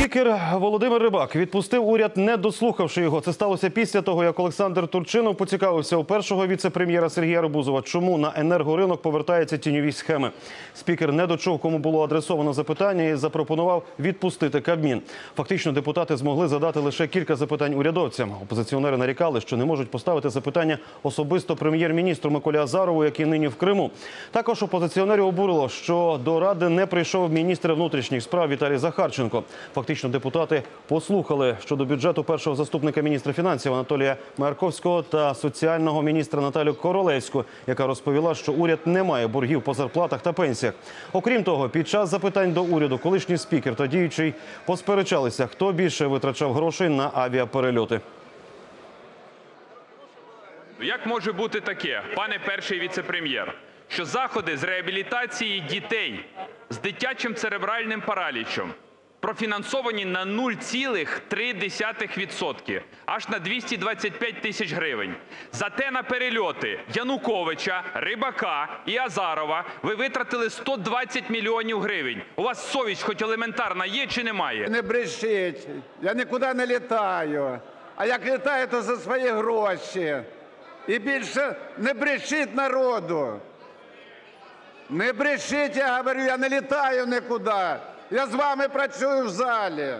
Спікер Володимир Рибак відпустив уряд, не дослухавши його. Це сталося після того, як Олександр Турчинов поцікавився у першого віце-прем'єра Сергія Арбузова, чому на енергоринок повертаються тіньові схеми. Спікер не дочув, кому було адресовано запитання, і запропонував відпустити Кабмін. Фактично, депутати змогли задати лише кілька запитань урядовцям. Опозиціонери нарікали, що не можуть поставити запитання особисто прем'єр-міністру Миколі Азарову, який нині в Криму. Також опозиціонерів обурило, що до ради не прийшов міністр внутрішніх справ Віталій Захарченко. Фактично, депутати послухали щодо бюджету першого заступника міністра фінансів Анатолія Марковського та соціального міністра Наталю Королевську, яка розповіла, що уряд не має боргів по зарплатах та пенсіях. Окрім того, під час запитань до уряду колишній спікер та діючий посперечалися, хто більше витрачав грошей на авіаперельоти. Як може бути таке, пане перший віце-прем'єр, що заходи з реабілітації дітей з дитячим церебральним паралічем профінансовані на 0,3%, аж на 225 тисяч гривень. Зате на перельоти Януковича, Рибака і Азарова ви витратили 120 мільйонів гривень. У вас совість хоч елементарна є чи немає? Не брешіть, я нікуди не літаю. А як літаю, то за свої гроші. І більше не брешіть народу. Не брешіть, я говорю, я не літаю нікуди. Я з вами працюю в залі.